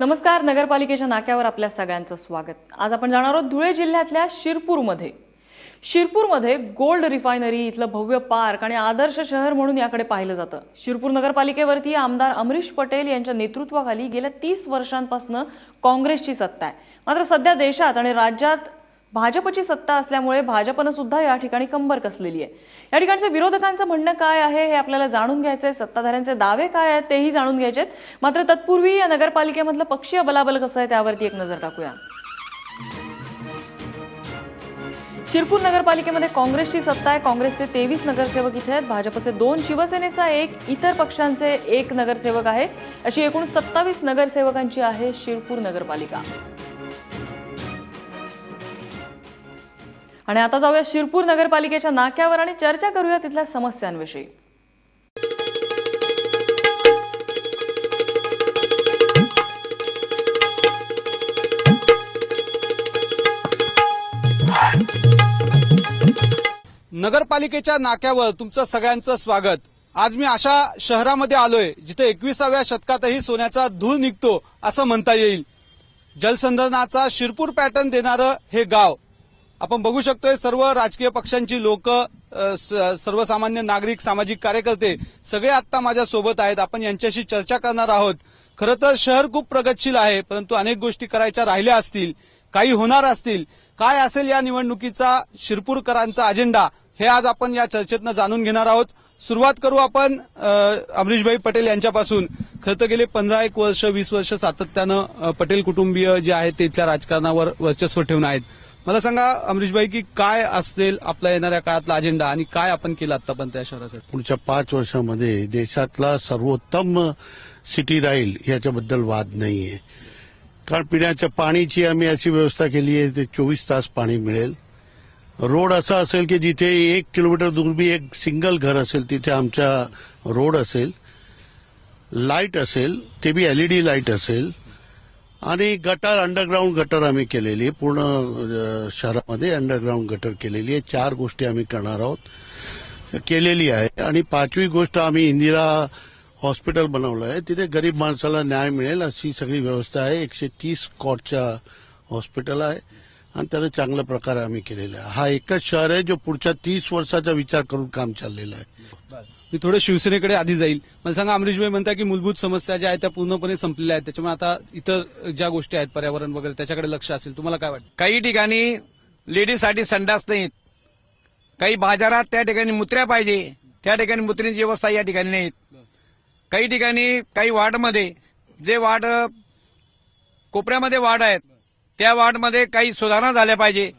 नमस्कार नगरपालिकेच्या नाक्यावर आपल्या सगळ्यांचं स्वागत. आज आपण जाणार आहोत धुळे जिल्ह्यातल्या शिरपूरमध्ये. शिरपूरमध्ये गोल्ड रिफायनरी इथलं भव्य पार्क आणि आदर्श शहर म्हणून याकडे पाहिलं जातं. शिरपूर नगरपालिकेवरती आमदार अमरीश पटेल यांच्या नेतृत्वाखाली गेल्या तीस वर्षांपासून काँग्रेसची सत्ता आहे. मात्र सध्या देशात आणि राज्यात भाजपची सत्ता असल्यामुळे भाजपनं सुद्धा या ठिकाणी कंबर कसलेली आहे. या ठिकाणच्या विरोधकांचं म्हणणं काय आहे हे आपल्याला जाणून घ्यायचं आहे सत्ताधाऱ्यांचे दावे काय आहेत तेही जाणून घ्यायचे आहेत मात्र तत्पूर्वी या नगरपालिकेमधलं पक्षीय बलाबल कसं आहे त्यावरती एक नजर टाकूया. शिरपूर नगरपालिकेमध्ये काँग्रेसची सत्ता आहे. काँग्रेसचे तेवीस नगरसेवक इथे आहेत. भाजपचे दोन शिवसेनेचा एक इतर पक्षांचे एक नगरसेवक आहे. अशी एकूण सत्तावीस नगरसेवकांची आहे शिरपूर नगरपालिका. आणि आता जाऊया शिरपूर नगरपालिकेच्या नाक्यावर आणि चर्चा करूया तिथल्या समस्यांविषयी. नगरपालिकेच्या नाक्यावर तुमचं सगळ्यांचं स्वागत. आज मी अशा शहरामध्ये आलोय जिथे एकविसाव्या शतकातही सोन्याचा धूर निघतो असं म्हणता येईल. जलसंधारणाचा शिरपूर पॅटर्न देणारं हे गाव आपण बघू शकतोय सर्व राजकीय पक्षांची लोक सर्वसामान्य नागरिक सामाजिक कार्यकर्ते सगळे आता माझ्या सोबत आहेत. आपण यांच्याशी चर्चा करणार आहोत. खरं तर शहर खूप प्रगतशील आहे परंतु अनेक गोष्टी करायच्या राहिल्या असतील काही होणार असतील. काय असेल या निवडणुकीचा शिरपूरकरांचा अजेंडा हे आज आपण या चर्चेतनं जाणून घेणार आहोत. सुरुवात करू आपण अमरीशभाई पटेल यांच्यापासून. खरं तर गेले पंधरा एक वर्ष वीस वर्ष सातत्यानं पटेल कुटुंबीय जे आहेत ते इथल्या राजकारणावर वर्चस्व ठेवून आहेत. मला सांगा अमरीशबाई की काय असेल आपला येणाऱ्या काळातला अजेंडा आणि काय आपण केलं आतापर्यंत या शहरासाठी? पुढच्या पाच वर्षामध्ये देशातला सर्वोत्तम सिटी राहील याच्याबद्दल वाद नाहीये. कारण पिण्याच्या पाणीची आम्ही अशी व्यवस्था केली आहे ते चोवीस तास पाणी मिळेल. रोड असा असेल की जिथे एक किलोमीटर दूर बी एक सिंगल घर असेल तिथे आमचा रोड असेल. लाइट असेल ते बी एलईडी लाइट असेल. आणि गटार अंडरग्राऊंड गटर आम्ही केलेली आहे पूर्ण शहरामध्ये अंडरग्राऊंड गटर केलेली आहे. चार गोष्टी आम्ही करणार आहोत. केलेली आहे. आणि पाचवी गोष्ट आम्ही इंदिरा हॉस्पिटल बनवलं आहे. तिथे गरीब माणसाला न्याय मिळेल अशी सगळी व्यवस्था आहे. एकशे तीस कॉटच्या हॉस्पिटल आहे. आणि त्याला चांगल्या प्रकारे आम्ही केलेला आहे. हा एकच शहर आहे जो पुढच्या तीस वर्षाचा विचार करून काम चाललेलं आहे. मी थोडं शिवसेनेकडे आधी जाईल. मला सांगा अमरीशभाई म्हणता की मूलभूत समस्या ज्या आहेत त्या पूर्णपणे संपलेल्या आहेत. त्याच्यामुळे आता इतर ज्या गोष्टी आहेत पर्यावरण वगैरे त्याच्याकडे लक्ष असेल तुम्हाला काय वाटतं? काही ठिकाणी लेडीजसाठी संडास नाहीत. काही बाजारात त्या ठिकाणी मुत्र्या पाहिजे. त्या ठिकाणी मुत्रींची व्यवस्था या ठिकाणी नाहीत. काही ठिकाणी काही वार्डमध्ये जे वार्ड कोपऱ्यामध्ये वार्ड आहेत त्या वार्डमध्ये काही सुधारणा झाल्या पाहिजे.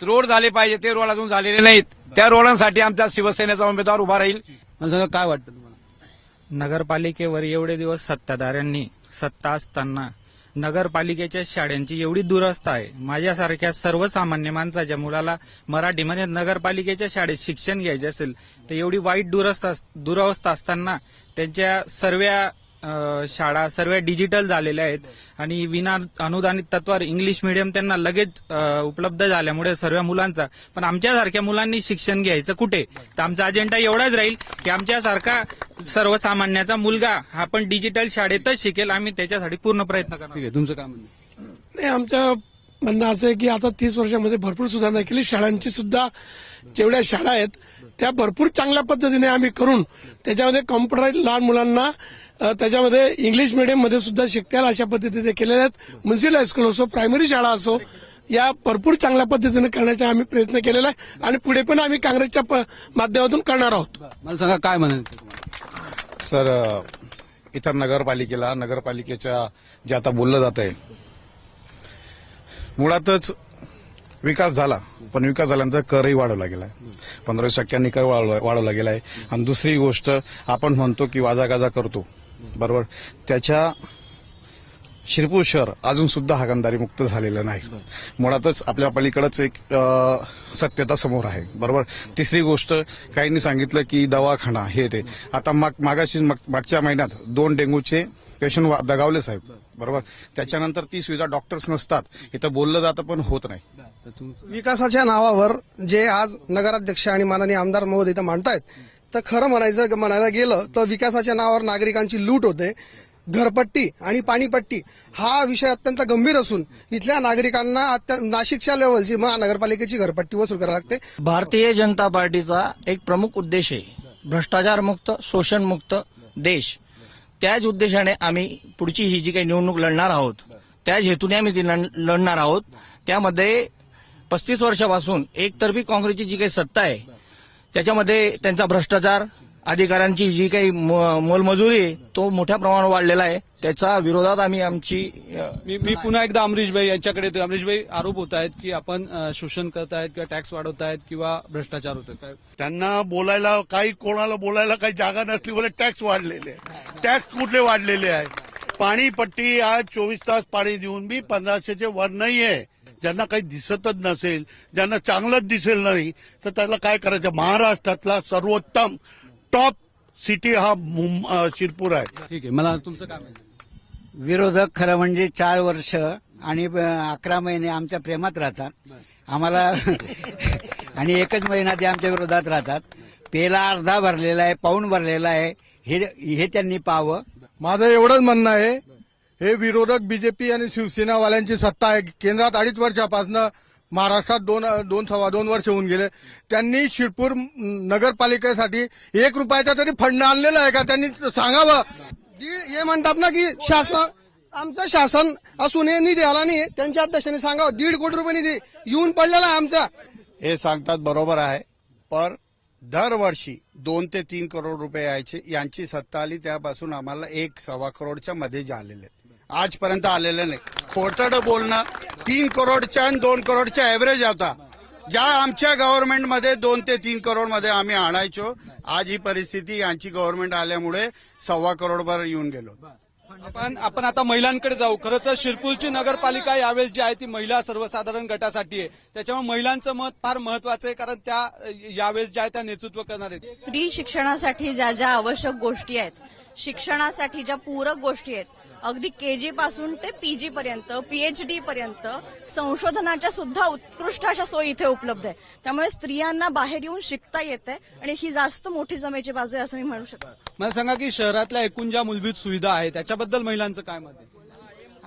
रोड झाले पाहिजे ते रोड अजून झालेले नाहीत. त्या रोडांसाठी आमच्या शिवसेनेचा उमेदवार उभा राहील. मला काय वाटतं तुम्हाला? नगरपालिकेवर एवढे दिवस सत्ताधाऱ्यांनी सत्ता असताना नगरपालिकेच्या शाळांची एवढी दुरवस्था आहे. माझ्यासारख्या सर्वसामान्य माणसाच्या मुलाला मराठीमध्ये नगरपालिकेच्या शाळेत शिक्षण घ्यायचे असेल तर एवढी वाईट दुरवस्था दुरावस्था असताना त्यांच्या सर्व शाळा सर्व डिजिटल झालेल्या आहेत. आणि विना अनुदानित तत्वावर इंग्लिश मिडियम त्यांना लगेच उपलब्ध झाल्यामुळे सर्व मुलांचा पण आमच्यासारख्या मुलांनी शिक्षण घ्यायचं कुठे? तर आमचा अजेंडा एवढाच राहील की आमच्यासारखा सर्वसामान्याचा मुलगा हा पण डिजिटल शाळेतच शिकेल. आम्ही त्याच्यासाठी पूर्ण प्रयत्न करणार ठीक आहे तुमचं काय म्हणणं? नाही आमचं म्हणणं असं आहे की आता तीस वर्षामध्ये भरपूर सुधारणा केली. शाळांची सुद्धा जेवढ्या शाळा आहेत त्या भरपूर चांगल्या पद्धतीने आम्ही करून त्याच्यामध्ये कॉम्प्युटर लहान मुलांना त्याच्यामध्ये इंग्लिश मिडियममध्ये सुद्धा शिकता येईल अशा पद्धतीने केलेल्या आहेत. म्युन्सिपल हायस्कूल असो प्रायमरी शाळा असो या भरपूर चांगल्या पद्धतीने करण्याचा आम्ही प्रयत्न केलेला आहे आणि पुढे पण आम्ही काँग्रेसच्या प- माध्यमातून करणार आहोत. मला सांगा काय म्हणायचं सर इतर नगरपालिकेला नगरपालिकेच्या जे आता बोललं जात आहे मुळातच विकास झाला पण विकास झाल्यानंतर करही वाढवला गेलाय. पंधरा टक्क्यांनी कर वाढवला वाढवला गेलाय. आणि दुसरी गोष्ट आपण म्हणतो की वाजागाजा करतो. बरोबर. त्याच्या शिरपूर शहर अजून सुद्धा हागणदारी मुक्त झालेलं नाही. मुळातच आपल्या पलीकडच एक सत्यता समोर आहे. बरोबर? तिसरी गोष्ट काहींनी सांगितलं की दवाखाना हे ते. आता माग मागाशी माग- मागच्या महिन्यात दोन डेंग्यूचे पेशंट वा- दगावले साहेब. बरोबर? त्याच्यानंतर ती सुविधा डॉक्टर्स नसतात. इथं बोललं जातं पण होत नाही. विकासाच्या नावावर जे आज नगराध्यक्ष आणि माननीय आमदार महोदय इथं मांडतायत तर खरं म्हणायचं म्हणायला गेलं तर विकासाच्या नावावर नागरिकांची लूट होते. घरपट्टी आणि पाणीपट्टी हा विषय अत्यंत गंभीर असून इथल्या नागरिकांना नाशिकच्या लेवलची महानगरपालिकेची घरपट्टी वसूल करावी लागते. भारतीय जनता पार्टीचा एक प्रमुख उद्देश आहे. भ्रष्टाचारमुक्त शोषणमुक्त देश. त्याच उद्देशाने आम्ही पुढची ही जी काही निवडणूक लढणार आहोत त्याच हेतूने आम्ही ती लढ- लढणार आहोत. त्यामध्ये पस्तीस वर्षापासून एकतर्फी काँग्रेसची जी काही सत्ता आहे त्याच्यामध्ये त्यांचा भ्रष्टाचार अधिकाऱ्यांची जी काही म- मोलमजुरी आहे तो मोठ्या प्रमाणावर वाढलेला आहे. त्याच्या विरोधात आम्ही आमची मी मी पुन्हा एकदा अमरीशभाई यांच्याकडे येतो अमरीशभाई आरोप होत आहेत की आपण शोषण करतायत किंवा टॅक्स वाढवतायत किंवा भ्रष्टाचार होतोय. काय? त्यांना बोलायला काही कोणाला बोलायला काही जागा नसली बोले टॅक्स वाढलेले टॅक्स कुठले वाढलेले आहे? पाणीपट्टी आज चोवीस तास पाणी देऊन बी पंधराशेचे वर नाही आहे ज्यांना काही दिसतच नसेल ज्यांना चांगलंच दिसेल नाही तर त्याला काय करायचं? महाराष्ट्रातला सर्वोत्तम टॉप सिटी हा शिरपूर आहे. ठीक आहे मला तुमचं काय म्हणणं विरोधक खरं म्हणजे चार वर्ष आणि अकरा महिने आमच्या प्रेमात राहतात. आम्हाला आणि एकच महिना ते आमच्या विरोधात राहतात. पेला अर्धा भरलेला आहे पाऊण भरलेला आहे. हे हे त्यांनी पाहावं. माझं एवढंच म्हणणं आहे हे विरोधक बीजेपी आणि शिवसेनावाल्यांची सत्ता आहे. केंद्रात अडीच वर्षापासून महाराष्ट्रात दोन दोन सव्वा दोन वर्ष होऊन गेले. त्यांनी शिरपूर नगरपालिकेसाठी एक रुपयाचा तरी फंड आणलेला आहे का? त्यांनी सांगावं. हे म्हणतात ना की शासन आमचं शासन असून हे निधी आला नाही. त्यांच्या अध्यक्षांनी सांगावं. दीड कोटी रुपये निधी येऊन पडलेला आहे आमचा. हे सांगतात बरोबर आहे. पर दरवर्षी दोन ते तीन करोड रुपये यायचे यांची सत्ता आली. त्यापासून आम्हाला एक सव्वा करोडच्या मध्ये जे आलेले आहेत. आजपर्यंत आलेले नाही. खोटड बोलणं तीन करोडच्या आणि दोन करोडच्या ॲव्हरेज होता ज्या आमच्या गव्हर्नमेंटमध्ये दोन ते तीन करोडमध्ये आम्ही आणायचो आज ही परिस्थिती यांची गव्हर्नमेंट आल्यामुळे सव्वा करोडवर येऊन गेलो. आपण आपण आता महिलांकडे जाऊ. खरं तर शिरपूरची नगरपालिका यावेळेस जी आहे ती महिला सर्वसाधारण गटासाठी आहे. त्याच्यामुळे महिलांचं मत फार महत्वाचं आहे कारण त्या यावेळेस ज्या आहे त्या नेतृत्व करणार आहेत. स्त्री शिक्षणासाठी ज्या ज्या आवश्यक गोष्टी आहेत शिक्षणासाठी ज्या पूरक गोष्टी आहेत अगदी के जी पासून ते पीजी पर्यंत पीएचडी पर्यंत संशोधनाच्या सुद्धा उत्कृष्ट अशा सोयी इथे उपलब्ध आहे त्यामुळे स्त्रियांना बाहेर येऊन शिकता येते आणि ही जास्त मोठी जमेची बाजू आहे असं मी म्हणू शकतो. मला सांगा की शहरातल्या एकूण ज्या मूलभूत सुविधा आहे त्याच्याबद्दल महिलांचं काय मत आहे?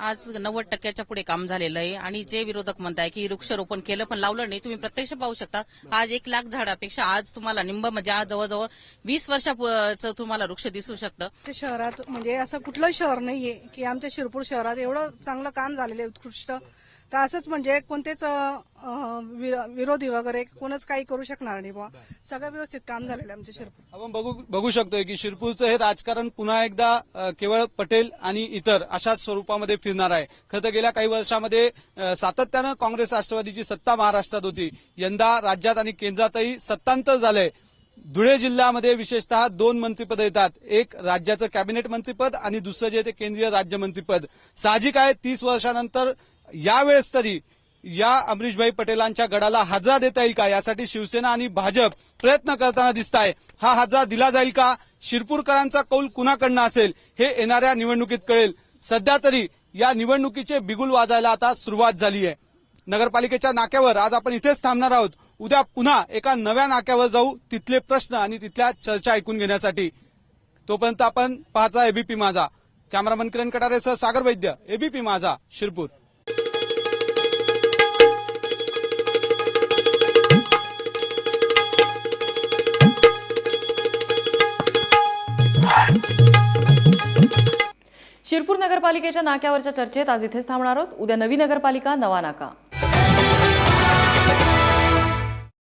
आज नव्वद टक्क्याच्या पुढे काम झालेलं आहे. आणि जे विरोधक म्हणताय की वृक्षारोपण केलं पण लावलं नाही. तुम्ही प्रत्यक्ष पाहू शकता आज एक लाख झाडापेक्षा आज तुम्हाला निंब म्हणजे आज जवळजवळ वीस वर्षाचं तुम्हाला वृक्ष दिसू शकतं. शहरात म्हणजे असं कुठलं शहर नाहीये की आमच्या शिरपूर शहरात एवढं चांगलं काम झालेलं आहे उत्कृष्ट. तर असंच म्हणजे कोणतेच विरोधी वगैरे कोणच काही करू शकणार नाही बुवा. सगळं व्यवस्थित काम झालेलं आहे आमच्या शिरपूर. आपण बघू बघू शकतोय की शिरपूरचं हे राजकारण पुन्हा एकदा केवळ पटेल आणि इतर अशाच स्वरूपामध्ये फिरणार आहे. खरं तर गेल्या काही वर्षामध्ये सातत्यानं काँग्रेस राष्ट्रवादीची सत्ता महाराष्ट्रात होती. यंदा राज्यात आणि केंद्रातही सत्तांतर झालंय. धुळे जिल्ह्यामध्ये विशेषतः दोन मंत्रिपद येतात. एक राज्याचं कॅबिनेट मंत्रिपद आणि दुसरं जे ते केंद्रीय राज्यमंत्रीपद साहजिक आहे तीस वर्षानंतर यावेळेस तरी या अमरीशभाई पटेलांच्या गडाला हजा देता येईल का? यासाठी शिवसेना आणि भाजप प्रयत्न करताना दिसत आहे हा हाजरा दिला जाईल का? शिरपूरकरांचा कौल कुणाकडनं असेल? हे येणाऱ्या निवडणुकीत कळेल. सध्या तरी या निवडणुकीचे बिगुल वाजायला आता सुरुवात झाली आहे. नगरपालिकेच्या नाक्यावर आज आपण इथेच थांबणार आहोत. उद्या पुन्हा एका नव्या नाक्यावर जाऊ तिथले प्रश्न आणि तिथल्या चर्चा ऐकून घेण्यासाठी. तोपर्यंत आपण पाहता एबीपी माझा. कॅमेरामन किरण कटारेसह सागर वैद्य एबीपी माझा शिरपूर. महानगरपालिकेच्या नगरपालिकेच्या नाक्यावरच्या चर्चेत आज इथेच थांबणार आहोत. उद्या नवी नगरपालिका नवा नाका.